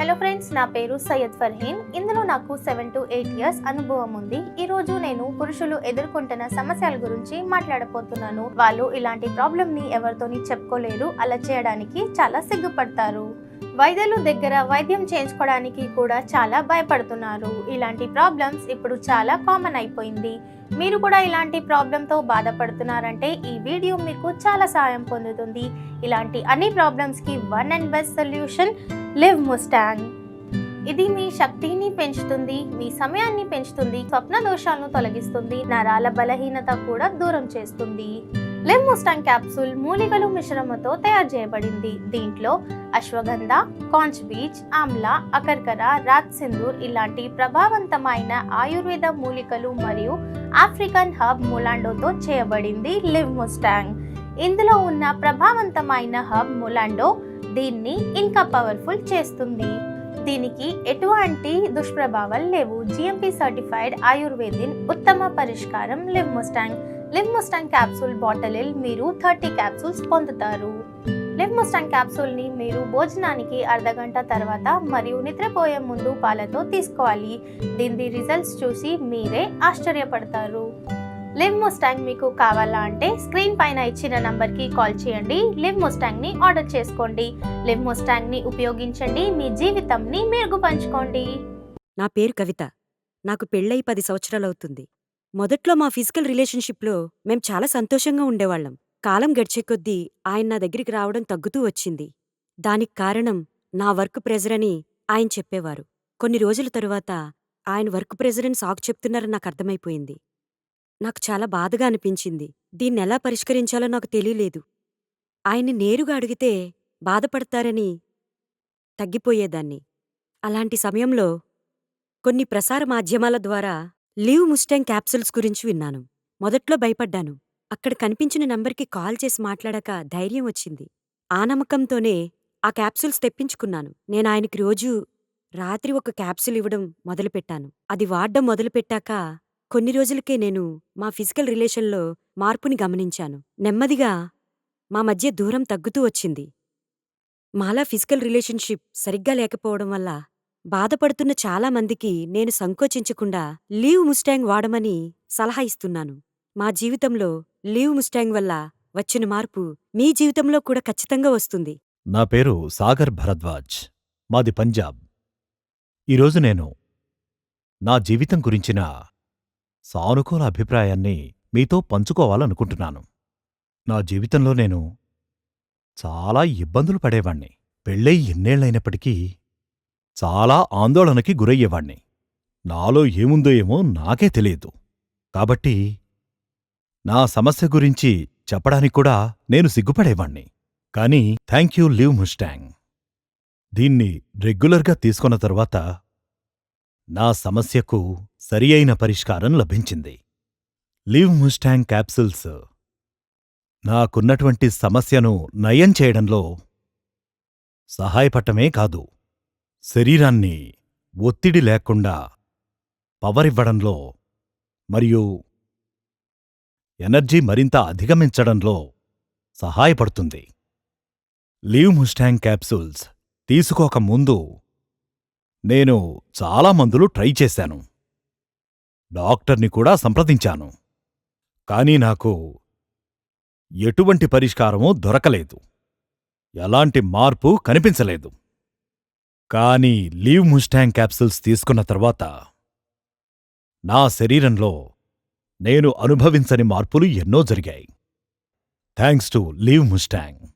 Hello friends నా పేరు సయ్యద్ ఫర్హీన్. ఇందులో నాకు సెవెన్ టు ఎయిట్ ఇయర్స్ అనుభవం ఉంది. ఈ రోజు నేను పురుషులు ఎదుర్కొంటున్న సమస్యల గురించి మాట్లాడబోతున్నాను. వాళ్ళు ఇలాంటి ప్రాబ్లమ్ని ఎవరితోని చెప్పుకోలేరు. అలా చేయడానికి చాలా సిగ్గుపడతారు. వైద్యులు దగ్గర వైద్యం చేయించుకోవడానికి కూడా చాలా భయపడుతున్నారు. ఇలాంటి ప్రాబ్లమ్స్ ఇప్పుడు చాలా కామన్ అయిపోయింది. మీరు కూడా ఇలాంటి ప్రాబ్లంతో బాధపడుతున్నారంటే ఈ వీడియో మీకు చాలా సాయం పొందుతుంది. ఇలాంటి అన్ని ప్రాబ్లమ్స్కి one and best solution Liv Mustang ఇది మీ శక్తిని పెంచుతుంది మీ సమయాన్ని పెంచుతుంది స్వప్న దోషాలను తొలగిస్తుంది నరాల బలహీనత కూడా దూరం చేస్తుంది. లివ్ ముస్టాంగ్ క్యాప్సూల్ మూలికలు మిశ్రమతో తయారు చేయబడింది. దీంట్లో అశ్వగంధ కాంచ్ బీచ్ ఆమ్లా అకర్కర రాత్ సింధూర్ ఇలాంటి ప్రభావవంతమైన ఆయుర్వేద మూలికలు మరియు ఆఫ్రికన్ హబ్ ములాండోతో చేయబడింది లివ్ ముస్టాంగ్ ఇందులో ఉన్న ప్రభావవంతమైన హబ్ ములాండో దీన్ని ఇంకా పవర్ఫుల్ చేస్తుంది. దీనికి ఎటువంటి దుష్ప్రభావాలు లేవు. జిఎంపి సర్టిఫైడ్ ఆయుర్వేదిన్ ఉత్తమ పరిష్కారం Liv Mustang Liv Mustang capsule bottle మీరు థర్టీ క్యాప్సూల్స్ పొందుతారు. లివ్ క్యాప్సూల్ని క్యాప్సూల్ని మీరు భోజనానికి అర్ధగంట తర్వాత మరియు నిద్రపోయే ముందు పాలతో తీసుకోవాలి. దీని రిజల్ట్స్ చూసి మీరే ఆశ్చర్యపడతారు. లివ్ ముస్టాంగ్ మీకు కావాలా అంటే స్క్రీన్ పైన ఇచ్చిన నంబర్కి కాల్ చేయండి. లివ్ ముస్టాంగ్ని ఆర్డర్ చేసుకోండి. లివ్ ముస్టాంగ్ని ఉపయోగించండి. మీ జీవితంని మెరుగుపంచుకోండి. నా పేరు కవిత. నాకు పెళ్ళై పది సంవత్సరాలవుతుంది. మొదట్లో మా ఫిజికల్ రిలేషన్షిప్లో మేం చాలా సంతోషంగా ఉండేవాళ్ళం. కాలం గడిచే కొద్దీ ఆయన నా దగ్గరికి రావడం తగ్గుతూ వచ్చింది. దానికి కారణం నా వర్క్ ప్రెజర్ అని ఆయన చెప్పేవారు. కొన్ని రోజుల తరువాత ఆయన వర్క్ ప్రెజర్ అని సాకు చెప్తున్నారని నాకు అర్థమైపోయింది. నాకు చాలా బాధగా అనిపించింది. దీన్నెలా పరిష్కరించాలో నాకు తెలియలేదు. ఆయన్ని నేరుగా అడిగితే బాధపడతారని తగ్గిపోయేదాన్ని. అలాంటి సమయంలో కొన్ని ప్రసార మాధ్యమాల ద్వారా లీవ్ ముస్టాంగ్ క్యాప్సూల్స్ గురించి విన్నాను. మొదట్లో భయపడ్డాను. అక్కడ కనిపించిన నంబర్కి కాల్ చేసి మాట్లాడాక ధైర్యం వచ్చింది. ఆ నమ్మకంతోనే ఆ క్యాప్సూల్స్ తెప్పించుకున్నాను. నేను ఆయనకి రోజూ రాత్రి ఒక క్యాప్సూల్ ఇవ్వడం మొదలుపెట్టాను. అది వాడ్డం మొదలుపెట్టాక కొన్ని రోజులకే నేను మా ఫిజికల్ రిలేషన్లో మార్పుని గమనించాను. నెమ్మదిగా మా మధ్య దూరం తగ్గుతూ వచ్చింది. మాలా ఫిజికల్ రిలేషన్షిప్ సరిగ్గా లేకపోవడం వల్ల బాధపడుతున్న చాలా మందికి నేను సంకోచించకుండా లీవ్ ముస్టాంగ్ వాడమని సలహా ఇస్తున్నాను. మా జీవితంలో లీవ్ ముస్టాంగ్ వల్ల వచ్చిన మార్పు మీ జీవితంలో కూడా ఖచ్చితంగా వస్తుంది. నా పేరు సాగర్ భరద్వాజ్. మాది పంజాబ్. ఈరోజు నేను నా జీవితం గురించిన సానుకూల అభిప్రాయాన్ని మీతో పంచుకోవాలనుకుంటున్నాను. నా జీవితంలో నేను చాలా ఇబ్బందులు పడేవాణ్ణి. పెళ్ళై ఎన్నేళ్ళైనప్పటికీ చాలా ఆందోళనకి గురయ్యేవాణ్ణి. నాలో ఏముందో ఏమో నాకే తెలియదు. కాబట్టి నా సమస్య గురించి చెప్పడానిక్కూడా నేను సిగ్గుపడేవాణ్ణి. కానీ థ్యాంక్ యూ లివ్ ముస్టాంగ్ దీన్ని రెగ్యులర్గా తీసుకున్న తర్వాత నా సమస్యకు సరి అయిన పరిష్కారం లభించింది. లివ్ ముస్టాంగ్ క్యాప్సూల్స్ నాకున్నటువంటి సమస్యను నయం చేయడంలో సహాయపడటమే కాదు శరీరాన్ని ఒత్తిడి లేకుండా పవరివ్వడంలో మరియు ఎనర్జీ మరింత అధిగమించడంలో సహాయపడుతుంది. లీవ్ ముస్టాంగ్ క్యాప్సూల్స్ తీసుకోక ముందు నేను చాలా మందులు ట్రై చేశాను. డాక్టర్ని కూడా సంప్రదించాను. కానీ నాకు ఎటువంటి పరిష్కారమూ దొరకలేదు. ఎలాంటి మార్పు కనిపించలేదు. కానీ లీవ్ ముస్టాంగ్ క్యాప్సూల్స్ తీసుకున్న తర్వాత నా శరీరంలో నేను అనుభవించని మార్పులు ఎన్నో జరిగాయి. Thanks to Liv Mustang.